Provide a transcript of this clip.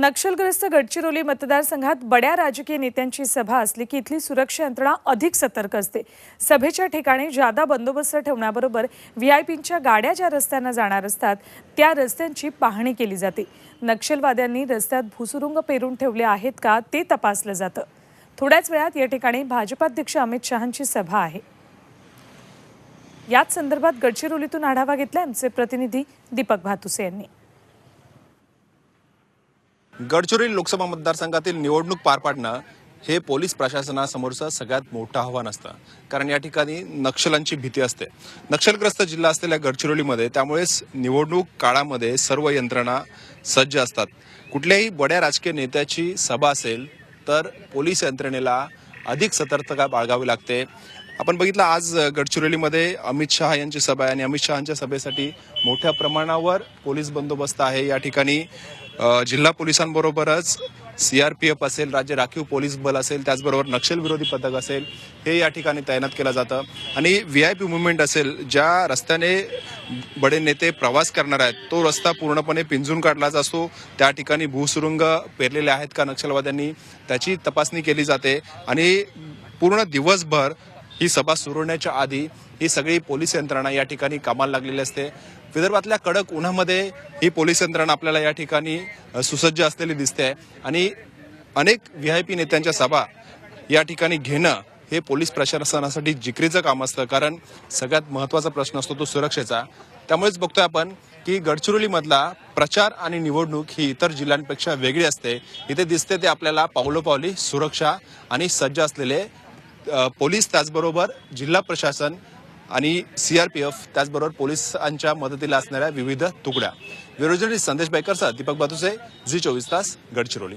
नक्षलग्रस्त गडचिरोली मतदारसंघात बड्या राजकीय नेत्यांची सभा असली की इथली सुरक्षा यंत्रणा अधिक सतर्क असते. सभेच्या ठिकाणी जादा बंदोबस्त ठेवण्याबरोबर व्ही आय पींच्या गाड्या ज्या रस्त्यांना जाणार असतात त्या रस्त्यांची पाहणी केली जाते. नक्षलवाद्यांनी रस्त्यात भुसुरुंग पेरून ठेवले आहेत का ते तपासलं जातं. थोड्याच वेळात या ठिकाणी भाजपाध्यक्ष अमित शहांची सभा आहे. याच संदर्भात गडचिरोलीतून आढावा घेतला आमचे प्रतिनिधी दीपक भातुसे यांनी. गडचिरोली लोकसभा मतदारसंघातील निवडणूक पार पाडणं हे पोलीस प्रशासनासमोरचं सगळ्यात मोठं आव्हान असतं. कारण या ठिकाणी नक्षलांची भीती असते. नक्षलग्रस्त जिल्हा असलेल्या गडचिरोलीमध्ये त्यामुळेच निवडणूक काळामध्ये सर्व यंत्रणा सज्ज असतात. कुठल्याही बड्या राजकीय नेत्याची सभा असेल तर पोलीस यंत्रणेला अधिक सतर्कता बाळगावी लागते. आपण बघितलं आज गडचिरोलीमध्ये अमित शहा यांची सभा आहे आणि अमित शहाच्या सभेसाठी मोठ्या प्रमाणावर पोलीस बंदोबस्त आहे. या ठिकाणी जिल्हा पोलिसांबरोबरच सीआरपीएफ असेल राज्य राखीव पोलीस बल असेल त्याचबरोबर नक्षलविरोधी पथक असेल हे या ठिकाणी तैनात केलं जातं. आणि व्ही आय पी मुवमेंट असेल ज्या रस्त्याने बडे नेते प्रवास करणार आहेत तो रस्ता पूर्णपणे पिंजून काढला जातो. त्या ठिकाणी भूसुरुंग पेरलेले आहेत का नक्षलवाद्यांनी त्याची तपासणी केली जाते. आणि पूर्ण दिवसभर ही सभा सुरू होण्याच्या आधी ही सगळी पोलीस यंत्रणा या ठिकाणी कामाला लागलेली असते. विदर्भातल्या कडक उन्हामध्ये ही पोलीस यंत्रणा आपल्याला या ठिकाणी सुसज्ज असलेली दिसते. आणि अनेक व्ही आय पी नेत्यांच्या सभा या ठिकाणी घेणं हे पोलीस प्रशासनासाठी जिकरीचं काम असतं. कारण सगळ्यात महत्त्वाचा प्रश्न असतो तो सुरक्षेचा. त्यामुळेच बघतोय आपण की गडचिरोलीमधला प्रचार आणि निवडणूक ही इतर जिल्ह्यांपेक्षा वेगळी असते. इथे दिसते ते आपल्याला पावलोपावली सुरक्षा आणि सज्ज असलेले पोलीस त्याचबरोबर जिल्हा प्रशासन आणि सीआरपीएफ त्याचबरोबर पोलिसांच्या मदतीला असणाऱ्या विविध तुकड्या. विरोजनी संदेश बायकरचा दीपक बातुसे झी चोवीस तास गडचिरोली.